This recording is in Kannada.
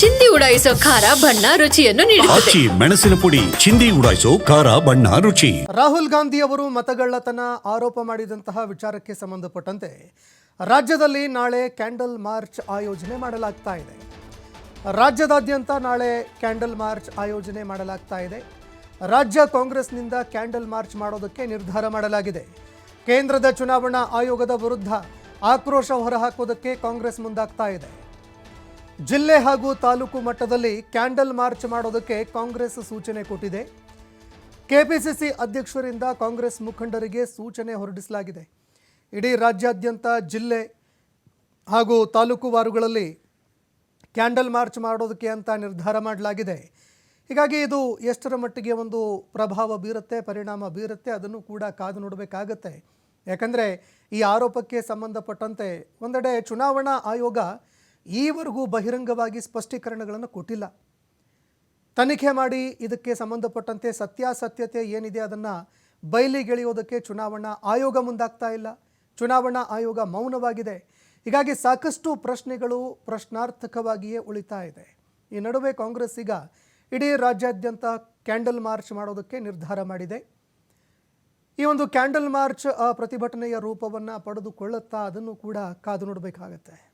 ಚಿಂದಿ ಉಡಾಯಿಸೋ ಖಾರ ಬಣ್ಣ ರುಚಿಯನ್ನು ನೀಡುತ್ತದೆ. ಆಚಿ ಮೆಣಸಿನ ಪುಡಿ ಚಿಂದಿ ಉಡಾಯಿಸೋ ಖಾರ ಬಣ್ಣ ರುಚಿ. ರಾಹುಲ್ ಗಾಂಧಿ ಅವರು ಮತಗಳ್ಳತನ ಆರೋಪ ಮಾಡಿದಂತಹ ವಿಚಾರಕ್ಕೆ ಸಂಬಂಧಪಟ್ಟಂತೆ ರಾಜ್ಯದಲ್ಲಿ ನಾಳೆ ಕ್ಯಾಂಡಲ್ ಮಾರ್ಚ್ ಆಯೋಜನೆ ಮಾಡಲಾಗ್ತಾ ಇದೆ. ರಾಜ್ಯದಾದ್ಯಂತ ನಾಳೆ ಕ್ಯಾಂಡಲ್ ಮಾರ್ಚ್ ಆಯೋಜನೆ ಮಾಡಲಾಗ್ತಾ ಇದೆ. ರಾಜ್ಯ ಕಾಂಗ್ರೆಸ್ನಿಂದ ಕ್ಯಾಂಡಲ್ ಮಾರ್ಚ್ ಮಾಡೋದಕ್ಕೆ ನಿರ್ಧಾರ ಮಾಡಲಾಗಿದೆ. ಕೇಂದ್ರದ ಚುನಾವಣಾ ಆಯೋಗದ ವಿರುದ್ಧ ಆಕ್ರೋಶ ಹೊರಹಾಕುವುದಕ್ಕೆ ಕಾಂಗ್ರೆಸ್ ಮುಂದಾಗ್ತಾ ಇದೆ. ಜಿಲ್ಲೆ ಹಾಗೂ ತಾಲೂಕು ಮಟ್ಟದಲ್ಲಿ ಕ್ಯಾಂಡಲ್ ಮಾರ್ಚ್ ಮಾಡೋದಕ್ಕೆ ಕಾಂಗ್ರೆಸ್ ಸೂಚನೆ ಕೊಟ್ಟಿದೆ. ಕೆಪಿಸಿಸಿ ಅಧ್ಯಕ್ಷರಿಂದ ಕಾಂಗ್ರೆಸ್ ಮುಖಂಡರಿಗೆ ಸೂಚನೆ ಹೊರಡಿಸಲಾಗಿದೆ. ಇಡೀ ರಾಜ್ಯಾದ್ಯಂತ ಜಿಲ್ಲೆ ಹಾಗೂ ತಾಲೂಕು ವಾರುಗಳಲ್ಲಿ ಕ್ಯಾಂಡಲ್ ಮಾರ್ಚ್ ಮಾಡೋದಕ್ಕೆ ಅಂತ ನಿರ್ಧಾರ ಮಾಡಲಾಗಿದೆ. ಹೀಗಾಗಿ ಇದು ಎಷ್ಟರ ಮಟ್ಟಿಗೆ ಒಂದು ಪ್ರಭಾವ ಬೀರುತ್ತೆ, ಪರಿಣಾಮ ಬೀರುತ್ತೆ ಅದನ್ನು ಕೂಡ ಕಾದು ನೋಡಬೇಕಾಗತ್ತೆ. ಯಾಕಂದರೆ ಈ ಆರೋಪಕ್ಕೆ ಸಂಬಂಧಪಟ್ಟಂತೆ ಒಂದೆಡೆ ಚುನಾವಣಾ ಆಯೋಗ ಈವರೆಗೂ ಬಹಿರಂಗವಾಗಿ ಸ್ಪಷ್ಟೀಕರಣಗಳನ್ನು ಕೊಟ್ಟಿಲ್ಲ. ತನಿಖೆ ಮಾಡಿ ಇದಕ್ಕೆ ಸಂಬಂಧಪಟ್ಟಂತೆ ಸತ್ಯಾಸತ್ಯತೆ ಏನಿದೆ ಅದನ್ನು ಬಯಲಿಗೆಳೆಯೋದಕ್ಕೆ ಚುನಾವಣಾ ಆಯೋಗ ಮುಂದಾಗ್ತಾ ಇಲ್ಲ. ಚುನಾವಣಾ ಆಯೋಗ ಮೌನವಾಗಿದೆ. ಹೀಗಾಗಿ ಸಾಕಷ್ಟು ಪ್ರಶ್ನೆಗಳು ಪ್ರಶ್ನಾರ್ಥಕವಾಗಿಯೇ ಉಳಿತಾ ಇದೆ. ಈ ನಡುವೆ ಕಾಂಗ್ರೆಸ್ ಈಗ ಇಡೀ ರಾಜ್ಯಾದ್ಯಂತ ಕ್ಯಾಂಡಲ್ ಮಾರ್ಚ್ ಮಾಡೋದಕ್ಕೆ ನಿರ್ಧಾರ ಮಾಡಿದೆ. ಈ ಒಂದು ಕ್ಯಾಂಡಲ್ ಮಾರ್ಚ್ ಪ್ರತಿಭಟನೆಯ ರೂಪವನ್ನು ಪಡೆದುಕೊಳ್ಳುತ್ತಾ ಅದನ್ನು ಕೂಡ ಕಾದು ನೋಡಬೇಕಾಗತ್ತೆ.